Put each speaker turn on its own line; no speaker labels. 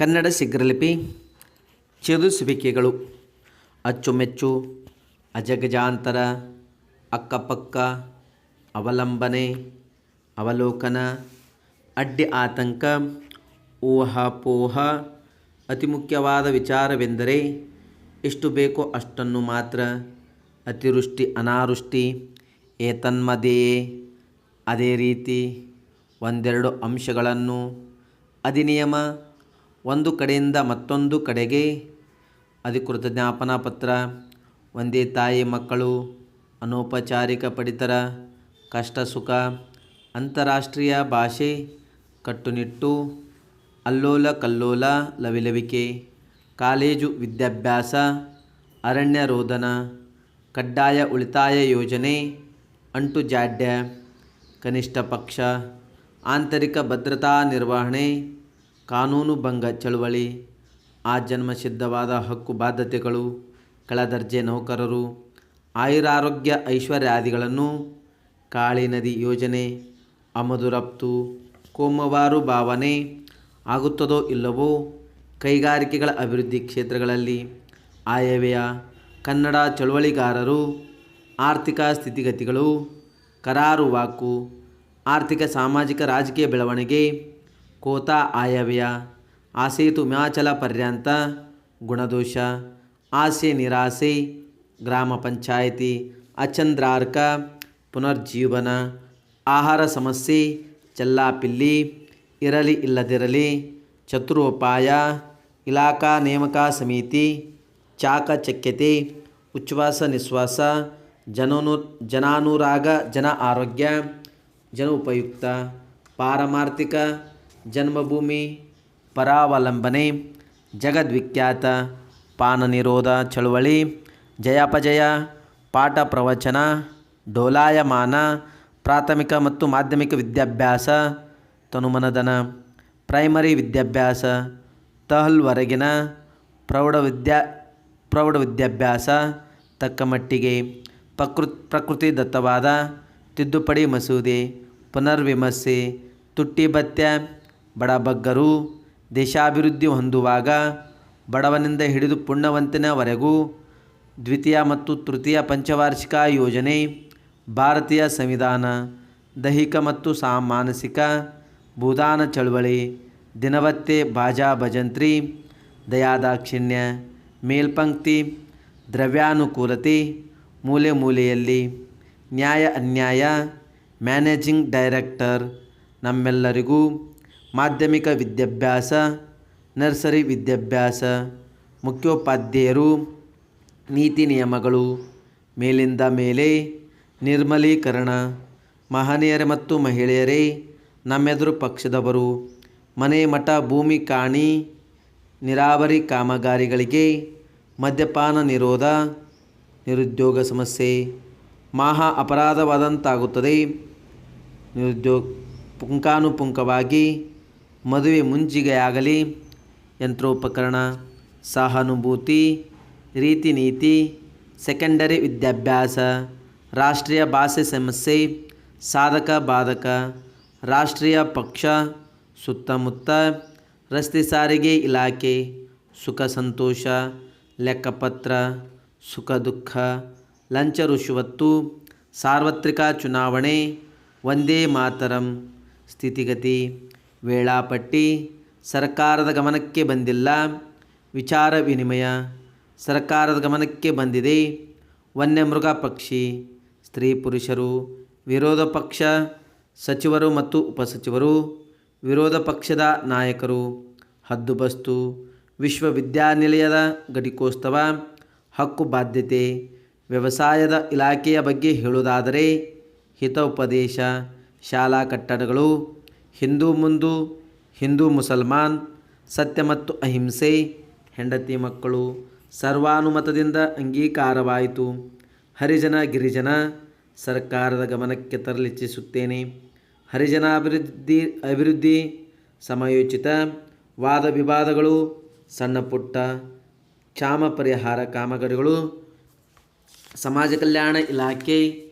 ಕನ್ನಡ ಶೀಘ್ರಲಿಪಿ ಚಿರುಸುವಿಕೆಗಳು. ಅಚ್ಚುಮೆಚ್ಚು, ಅಜಗಜಾಂತರ, ಅಕ್ಕಪಕ್ಕ, ಅವಲಂಬನೆ, ಅವಲೋಕನ, ಅಡ್ಡಿ ಆತಂಕ, ಊಹಾಪೋಹ, ಅತಿ ಮುಖ್ಯವಾದ ವಿಚಾರವೆಂದರೆ ಎಷ್ಟು ಬೇಕೋ ಅಷ್ಟನ್ನು ಮಾತ್ರ, ಅತಿವೃಷ್ಟಿ ಅನಾವೃಷ್ಟಿ ಏತನ್ಮದೆಯೇ ಅದೇ ರೀತಿ ಒಂದೆರಡು ಅಂಶಗಳನ್ನು, ಅಧಿನಿಯಮ ಒಂದು ಕಡೆಯಿಂದ ಮತ್ತೊಂದು ಕಡೆಗೆ. ಅಧಿಕೃತ ಜ್ಞಾಪನಾ ಪತ್ರ, ಒಂದೇ ತಾಯಿ ಮಕ್ಕಳು, ಅನೌಪಚಾರಿಕ ಪಡಿತರ ಕಷ್ಟ ಸುಖ ಅಂತಾರಾಷ್ಟ್ರೀಯ ಭಾಷೆ, ಕಟ್ಟುನಿಟ್ಟು, ಅಲ್ಲೋಲ ಕಲ್ಲೋಲ ಲವಿಲವಿಕೆ, ಕಾಲೇಜು ವಿದ್ಯಾಭ್ಯಾಸ ಅರಣ್ಯ ರೋಧನ ಕಡ್ಡಾಯ ಉಳಿತಾಯ ಯೋಜನೆ, ಅಂಟು ಜಾಡ್ಯ, ಕನಿಷ್ಠ ಪಕ್ಷ, ಆಂತರಿಕ ಭದ್ರತಾ ನಿರ್ವಹಣೆ ಕಾನೂನು ಭಂಗ ಚಳುವಳಿ ಜನ್ಮಸಿದ್ಧವಾದ ಹಕ್ಕು ಬಾಧ್ಯತೆಗಳು ಕೆಳದರ್ಜೆ ನೌಕರರು, ಆಯುರಾರೋಗ್ಯ ಐಶ್ವರ್ಯಾದಿಗಳನ್ನು, ಕಾಳಿ ನದಿ ಯೋಜನೆ ಆಮದು ರಫ್ತು, ಕೋಮವಾರು ಭಾವನೆ ಆಗುತ್ತದೋ ಇಲ್ಲವೋ ಕೈಗಾರಿಕೆಗಳ ಅಭಿವೃದ್ಧಿ ಕ್ಷೇತ್ರಗಳಲ್ಲಿ ಆಯವ್ಯಯ, ಕನ್ನಡ ಚಳುವಳಿಗಾರರು, ಆರ್ಥಿಕ ಸ್ಥಿತಿಗತಿಗಳು ಕರಾರುವಾಕು ಆರ್ಥಿಕ ಸಾಮಾಜಿಕ ರಾಜಕೀಯ ಬೆಳವಣಿಗೆ ಕೋತಾ ಆಯವ್ಯ ಆಸೇತು ಹಿಮಾಚಲ ಪರ್ಯಂತ ಗುಣದೋಷ. ಆಸೆ ನಿರಾಸೆ, ಗ್ರಾಮ ಪಂಚಾಯಿತಿ, ಅಚಂದ್ರಾರ್ಕ, ಪುನರ್ಜೀವನ. ಆಹಾರ ಸಮಸ್ಯೆ ಚೆಲ್ಲಾಪಿಲ್ಲಿ ಇರಲಿ ಇಲ್ಲದಿರಲಿ, ಚತುರೋಪಾಯ, ಇಲಾಖಾ ನೇಮಕ ಸಮಿತಿ ಚಾಕಚಕ್ಯತೆ ಉಚ್ಛ್ವಾಸ ನಿಶ್ವಾಸ ಜನನು ಜನಾನುರಾಗ, ಜನ ಆರೋಗ್ಯ, ಜನ ಉಪಯುಕ್ತ. ಪಾರಮಾರ್ಥಿಕ ಜನ್ಮಭೂಮಿ, ಪರಾವಲಂಬನೆ, ಜಗದ್ವಿಖ್ಯಾತ ಪಾನ ನಿರೋಧ ಚಳುವಳಿ, ಜಯಾಪಜಯ ಪಾಠ ಪ್ರವಚನ ಡೋಲಾಯಮಾನ, ಪ್ರಾಥಮಿಕ ಮತ್ತು ಮಾಧ್ಯಮಿಕ ವಿದ್ಯಾಭ್ಯಾಸ, ತನುಮನದನ, ಪ್ರೈಮರಿ ವಿದ್ಯಾಭ್ಯಾಸ, ತಹಲ್ವರೆಗಿನ ಪ್ರೌಢ ವಿದ್ಯಾ, ಪ್ರೌಢ ವಿದ್ಯಾಭ್ಯಾಸ, ತಕ್ಕ ಮಟ್ಟಿಗೆ ಪ್ರಕೃ, ಪ್ರಕೃತಿ ದತ್ತವಾದ ತಿದ್ದುಪಡಿ ಮಸೂದೆ, ಪುನರ್ವಿಮರ್ಶೆ ತುಟ್ಟಿ ಭತ್ಯ ಬಡಬಗ್ಗರು ದೇಶಾಭಿವೃದ್ಧಿ ಹೊಂದುವಾಗ ಬಡವನಿಂದ ಹಿಡಿದು ಪುಣ್ಯವಂತನವರೆಗೂ ದ್ವಿತೀಯ ಮತ್ತು ತೃತೀಯ ಪಂಚವಾರ್ಷಿಕ ಯೋಜನೆ, ಭಾರತೀಯ ಸಂವಿಧಾನ, ದೈಹಿಕ ಮತ್ತು ಸಾ ಮಾನಸಿಕ ಭೂದಾನ ಚಳವಳಿ, ದಿನವತ್ತೆ ಬಾಜಾ ಭಜಂತ್ರಿ, ದಯಾದಾಕ್ಷಿಣ್ಯ, ಮೇಲ್ಪಂಕ್ತಿ, ದ್ರವ್ಯಾನುಕೂಲತೆ, ಮೂಲೆ ಮೂಲೆಯಲ್ಲಿ ನ್ಯಾಯ ಅನ್ಯಾಯ, ಮ್ಯಾನೇಜಿಂಗ್ ಡೈರೆಕ್ಟರ್ ನಮ್ಮೆಲ್ಲರಿಗೂ ಮಾಧ್ಯಮಿಕ ವಿದ್ಯಾಭ್ಯಾಸ, ನರ್ಸರಿ ವಿದ್ಯಾಭ್ಯಾಸ, ಮುಖ್ಯೋಪಾಧ್ಯಾಯರು, ನೀತಿ ನಿಯಮಗಳು, ಮೇಲಿಂದ ಮೇಲೆ, ನಿರ್ಮಲೀಕರಣ, ಮಹನೀಯರೇ ಮತ್ತು ಮಹಿಳೆಯರೇ, ನಮ್ಮೆದುರು ಪಕ್ಷದವರು, ಮನೆ ಮಠ ಭೂಮಿ ಕಾಣಿ, ನೀರಾವರಿ ಕಾಮಗಾರಿಗಳಿಗೆ, ಮದ್ಯಪಾನ ನಿರೋಧ, ನಿರುದ್ಯೋಗ ಸಮಸ್ಯೆ, ಮಹಾ ಅಪರಾಧವಾದಂತಾಗುತ್ತದೆ. ನಿರುದ್ಯೋಗ ಪುಂಖಾನುಪುಂಖವಾಗಿ ಮದುವೆ ಮುಂಜಿಗೆಯಾಗಲಿ. ಯಂತ್ರೋಪಕರಣ, ಸಹಾನುಭೂತಿ, ರೀತಿ ನೀತಿ ಸೆಕೆಂಡರಿ ವಿದ್ಯಾಭ್ಯಾಸ, ರಾಷ್ಟ್ರೀಯ ಭಾಷೆ ಸಮಸ್ಯೆ, ಸಾಧಕ ಬಾಧಕ, ರಾಷ್ಟ್ರೀಯ ಪಕ್ಷ, ಸುತ್ತಮುತ್ತ, ರಸ್ತೆ ಸಾರಿಗೆ ಇಲಾಖೆ, ಸುಖ ಸಂತೋಷ, ಲೆಕ್ಕಪತ್ರ, ಸುಖ ದುಃಖ, ಲಂಚ ರುಷುವತ್ತು, ಸಾರ್ವತ್ರಿಕ ಚುನಾವಣೆ, ವಂದೇ ಮಾತರಂ, ಸ್ಥಿತಿಗತಿ ವೇಳಾಪಟ್ಟಿ, ಸರ್ಕಾರದ ಗಮನಕ್ಕೆ ಬಂದಿಲ್ಲ. ವಿಚಾರ ವಿನಿಮಯ, ಸರ್ಕಾರದ ಗಮನಕ್ಕೆ ಬಂದಿದೆ. ವನ್ಯಮೃಗ ಪಕ್ಷಿ, ಸ್ತ್ರೀ ಪುರುಷರು, ವಿರೋಧ ಪಕ್ಷ ಸಚಿವರು ಮತ್ತು ಉಪಸಚಿವರು ವಿರೋಧ ಪಕ್ಷದ ನಾಯಕರು ಹದ್ದುಬಸ್ತು ವಿಶ್ವವಿದ್ಯಾನಿಲಯದ ಘಟಿಕೋತ್ಸವ, ಹಕ್ಕು ಬಾಧ್ಯತೆ, ವ್ಯವಸಾಯದ ಇಲಾಖೆಯ ಬಗ್ಗೆ ಹೇಳುವುದಾದರೆ ಹಿತೋಪದೇಶ, ಶಾಲಾ ಕಟ್ಟಡಗಳು ಹಿಂದೂ ಮುಂದು, ಹಿಂದೂ ಮುಸಲ್ಮಾನ್, ಸತ್ಯ ಮತ್ತು ಅಹಿಂಸೆ, ಹೆಂಡತಿ ಮಕ್ಕಳು, ಸರ್ವಾನುಮತದಿಂದ ಅಂಗೀಕಾರವಾಯಿತು. ಹರಿಜನ, ಗಿರಿಜನ, ಸರ್ಕಾರದ ಗಮನಕ್ಕೆ ತರಲಿಚ್ಛಿಸುತ್ತೇನೆ ಹರಿಜನ ಅಭಿವೃದ್ಧಿ ಅಭಿವೃದ್ಧಿ, ಸಮಯೋಚಿತ, ವಾದ ವಿವಾದಗಳು, ಸಣ್ಣ ಪುಟ್ಟ, ಕ್ಷಾಮ ಪರಿಹಾರ ಕಾಮಗಾರಿಗಳು, ಸಮಾಜ ಕಲ್ಯಾಣ ಇಲಾಖೆ